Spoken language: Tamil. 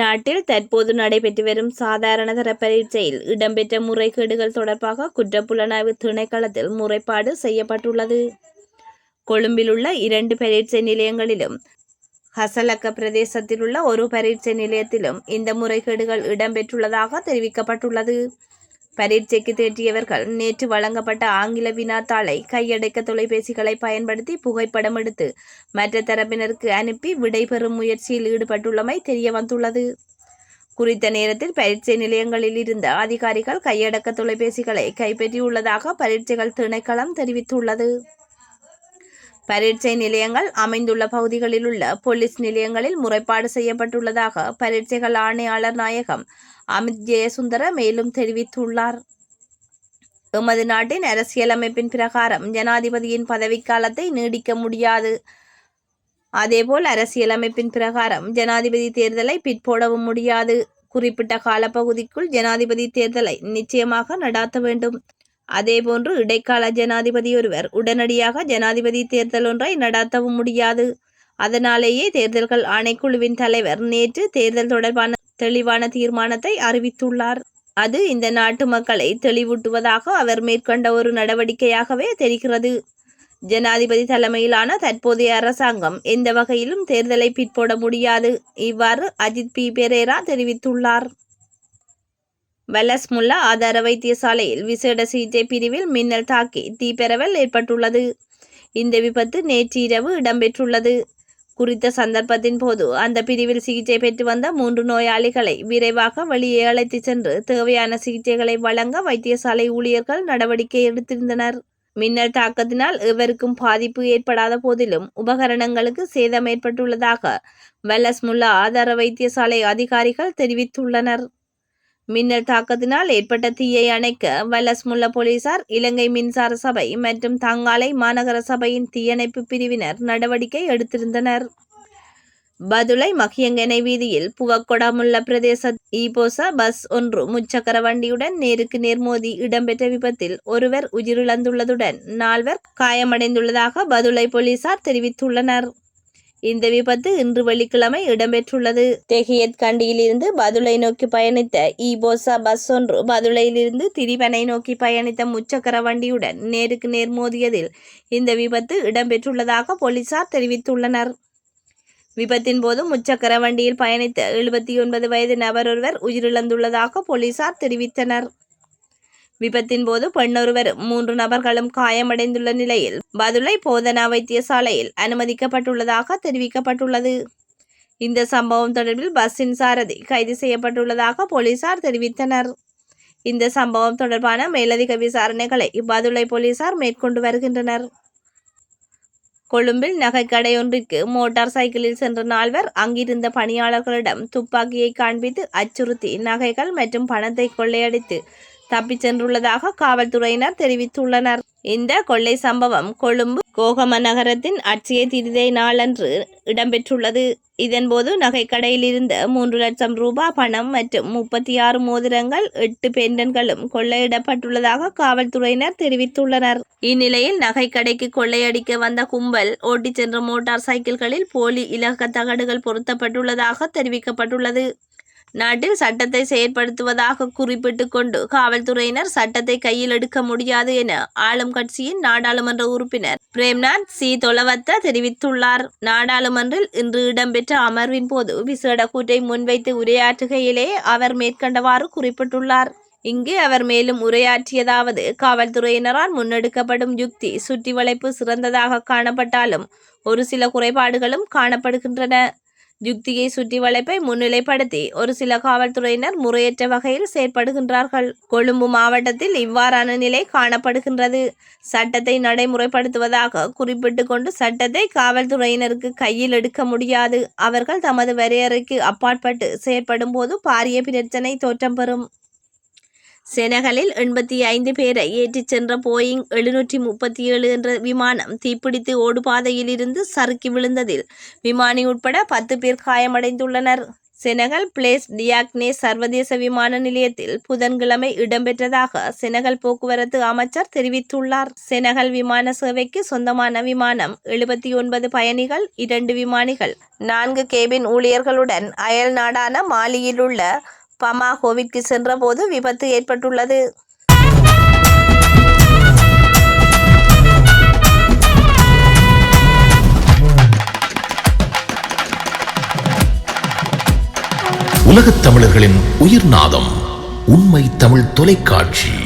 நாட்டில் தற்போது நடைபெற்று வரும் சாதாரணதர பரீட்சையில் இடம்பெற்ற முறைகேடுகள் தொடர்பாக குற்றப்புலனாய்வு திணைக்களத்தில் முறைப்பாடு செய்யப்பட்டுள்ளது. கொழும்பிலுள்ள இரண்டு பரீட்சை நிலையங்களிலும் ஹசலக்க பிரதேசத்தில் உள்ள ஒரு பரீட்சை நிலையத்திலும் இந்த முறைகேடுகள் இடம்பெற்றுள்ளதாக தெரிவிக்கப்பட்டுள்ளது. பரீட்சைக்கு தேற்றியவர்கள் நேற்று வழங்கப்பட்ட ஆங்கில வினாத்தாளை கையடக்க தொலைபேசிகளை பயன்படுத்தி புகைப்படம் எடுத்து மற்ற தரப்பினருக்கு அனுப்பி விடைபெறும் முயற்சியில் ஈடுபட்டுள்ளமை தெரிய வந்துள்ளது குறித்த நேரத்தில் பரீட்சை நிலையங்களில் இருந்த அதிகாரிகள் கையடக்க தொலைபேசிகளை கைப்பற்றியுள்ளதாக பரீட்சைகள் திணைக்களம் தெரிவித்துள்ளது. பரீட்சை நிலையங்கள் அமைந்துள்ள பகுதிகளில் உள்ள போலீஸ் நிலையங்களில் முறைப்பாடு செய்யப்பட்டுள்ளதாக பரீட்சைகள் ஆணையாளர் நாயகம் அமித் ஜெயசுந்தர மேலும் தெரிவித்துள்ளார். எமது நாட்டின் அரசியலமைப்பின் பிரகாரம் ஜனாதிபதியின் பதவிக்காலத்தை நீடிக்க முடியாது. அதேபோல் அரசியலமைப்பின் பிரகாரம் ஜனாதிபதி தேர்தலை பிற்போடவும் முடியாது. குறிப்பிட்ட காலப்பகுதிக்குள் ஜனாதிபதி தேர்தலை நிச்சயமாக நடாத்த வேண்டும். அதேபோன்று இடைக்கால ஜனாதிபதி ஒருவர் உடனடியாக ஜனாதிபதி தேர்தல் ஒன்றை நடாத்தவும் முடியாது. அதனாலேயே தேர்தல்கள் ஆணைக்குழுவின் தலைவர் நேற்று தேர்தல் தொடர்பான தெளிவான தீர்மானத்தை அறிவித்துள்ளார். அது இந்த நாட்டு மக்களை தெளிவூட்டுவதாக அவர் மேற்கொண்ட ஒரு நடவடிக்கையாகவே தெரிகிறது. ஜனாதிபதி தலைமையிலான தற்போதைய அரசாங்கம் எந்த வகையிலும் தேர்தலை பிற்போட முடியாது. இவ்வாறு அஜித் பி. பெரேரா தெரிவித்துள்ளார். வெலஸ்முல்லா ஆதார வைத்தியசாலையில் விசேட சிகிச்சை பிரிவில் மின்னல் தாக்கி தீப்பரவல் ஏற்பட்டுள்ளது. இந்த விபத்து நேற்று இரவு இடம்பெற்றுள்ளது. குறித்த சந்தர்ப்பத்தின் போது அந்த பிரிவில் சிகிச்சை பெற்று வந்த மூன்று நோயாளிகளை விரைவாக வெளியே அழைத்து சென்று தேவையான சிகிச்சைகளை வழங்க வைத்தியசாலை ஊழியர்கள் நடவடிக்கை எடுத்திருந்தனர். மின்னல் தாக்கத்தினால் எவருக்கும் பாதிப்பு ஏற்படாத போதிலும் உபகரணங்களுக்கு சேதம் ஏற்பட்டுள்ளதாக வெல்லஸ்முல்லா ஆதார வைத்தியசாலை அதிகாரிகள் தெரிவித்துள்ளனர். மின்னல் தாக்கத்தினால் ஏற்பட்ட தீயை அணைக்க வலஸ்முல்ல போலீசார் இலங்கை மின்சார சபை மற்றும் தங்காலை மாநகர சபையின் தீயணைப்பு பிரிவினர் நடவடிக்கை எடுத்திருந்தனர். பதுளை மகியங்கனை வீதியில் புவக்கொடாமுள்ள பிரதேச ஈபோச பஸ் ஒன்று முச்சக்கர வண்டியுடன் நேருக்கு நேர் மோதி இடம்பெற்ற விபத்தில் ஒருவர் உயிரிழந்துள்ளதுடன் நால்வர் காயமடைந்துள்ளதாக பதுளை போலீசார் தெரிவித்துள்ளனர். இந்த விபத்து இன்று வெள்ளிக்கிழமை இடம்பெற்றுள்ளது. தெஹியத் கண்டியிலிருந்து பதுளை நோக்கி பயணித்த இபோசா பஸ் ஒன்று பதுளையிலிருந்து திரிபனை நோக்கி பயணித்த முச்சக்கர வண்டியுடன் நேருக்கு நேர் மோதியதில் இந்த விபத்து இடம்பெற்றுள்ளதாக போலீசார் தெரிவித்துள்ளனர். விபத்தின் போது முச்சக்கர வண்டியில் பயணித்த எழுபத்தி ஒன்பது வயது நபர் ஒருவர் உயிரிழந்துள்ளதாக போலீசார் தெரிவித்தனர். விபத்தின் போது பெண்ணொருவர் மூன்று நபர்களும் காயமடைந்துள்ள நிலையில் பதுளை போதனா வைத்தியசாலையில் அனுமதிக்கப்பட்டுள்ளதாக தெரிவிக்கப்பட்டுள்ளது. இந்த சம்பவம் தொடர்பில் பஸ்ஸின் சாரதி கைது செய்யப்பட்டுள்ளதாக போலீசார் தெரிவித்தனர். இந்த சம்பவம் தொடர்பான மேலதிக விசாரணைகளை பதுளை போலீசார் மேற்கொண்டு வருகின்றனர். கொழும்பில் நகைக்கடை ஒன்றிற்கு மோட்டார் சைக்கிளில் சென்ற நால்வர் அங்கிருந்த பணியாளர்களிடம் துப்பாக்கியை காண்பித்து அச்சுறுத்தி நகைகள் மற்றும் பணத்தை கொள்ளையடித்து தப்பிச் சென்றுள்ளதாக காவல்துறையினர் தெரிவித்துள்ளனர். இந்த கொள்ளை சம்பவம் கொழும்பு கோகம நகரத்தின் அட்சய திருதை நாளன்று இடம்பெற்றுள்ளது. இதன்போது நகைக்கடையில் இருந்த மூன்று லட்சம் ரூபாய் பணம் மற்றும் முப்பத்தி ஆறு மோதிரங்கள் எட்டு பெண்டன்களும் கொள்ளையிடப்பட்டுள்ளதாக காவல்துறையினர் தெரிவித்துள்ளனர். இந்நிலையில் நகைக்கடைக்கு கொள்ளையடிக்க வந்த கும்பல் ஓட்டிச் சென்ற மோட்டார் சைக்கிள்களில் போலி இலக்க தகடுகள் பொருத்தப்பட்டுள்ளதாக தெரிவிக்கப்பட்டுள்ளது. நாட்டில் சட்டத்தை செயற்படுத்துவதாக குறிப்பிட்டு கொண்டு காவல்துறையினர் சட்டத்தை கையில் எடுக்க முடியாது என ஆளும் கட்சியின் நாடாளுமன்ற உறுப்பினர் பிரேம்நாத் சி. தொலவத்த தெரிவித்துள்ளார். நாடாளுமன்றில் இன்று இடம்பெற்ற அமர்வின் போது விசேட கூற்றை முன்வைத்து உரையாற்றுகையிலே அவர் மேற்கண்டவாறு குறிப்பிட்டுள்ளார். இங்கு அவர் மேலும் உரையாற்றியதாவது காவல்துறையினரால் முன்னெடுக்கப்படும் யுக்தி சுற்றி வளைப்பு சிறந்ததாக காணப்பட்டாலும் ஒரு சில குறைபாடுகளும் காணப்படுகின்றன. யுக்தியை சுற்றி வளைப்பை முன்னிலைப்படுத்தி ஒரு சில காவல்துறையினர் முறையற்ற வகையில் செயற்படுகின்றார்கள். கொழும்பு மாவட்டத்தில் இவ்வாறான நிலை காணப்படுகின்றது. சட்டத்தை நடைமுறைப்படுத்துவதாக குறிப்பிட்டு கொண்டு சட்டத்தை காவல்துறையினருக்கு கையில் எடுக்க முடியாது. அவர்கள் தமது வரையறைக்கு அப்பாற்பட்டு செயற்படும் போது பாரிய பிரச்சனை தோற்றம் பெறும் செனகலில் எண்பத்தி ஐந்து பேரை ஏற்றிச் சென்ற போயிங் எழுநூற்றி முப்பத்தி ஏழு என்ற விமானம் தீப்பிடித்து ஓடுபாதையில் இருந்து சறுக்கி விழுந்ததில் விமானி உட்பட பத்து பேர் காயமடைந்துள்ளனர். செனகல் பிளேஸ் டியாக்னே சர்வதேச விமான நிலையத்தில் புதன்கிழமை இடம்பெற்றதாக செனகல் போக்குவரத்து அமைச்சர் தெரிவித்துள்ளார். செனகல் விமான சேவைக்கு சொந்தமான விமானம் எழுபத்தி ஒன்பது பயணிகள் இரண்டு விமானிகள் நான்கு கேபின் ஊழியர்களுடன் அயல் நாடான மாலியில் உள்ள பமாகோவிற்கு சென்றபோது விபத்து ஏற்பட்டுள்ளது. உலகத் தமிழர்களின் உயிர்நாதம் உண்மை தமிழ் தொலைக்காட்சி.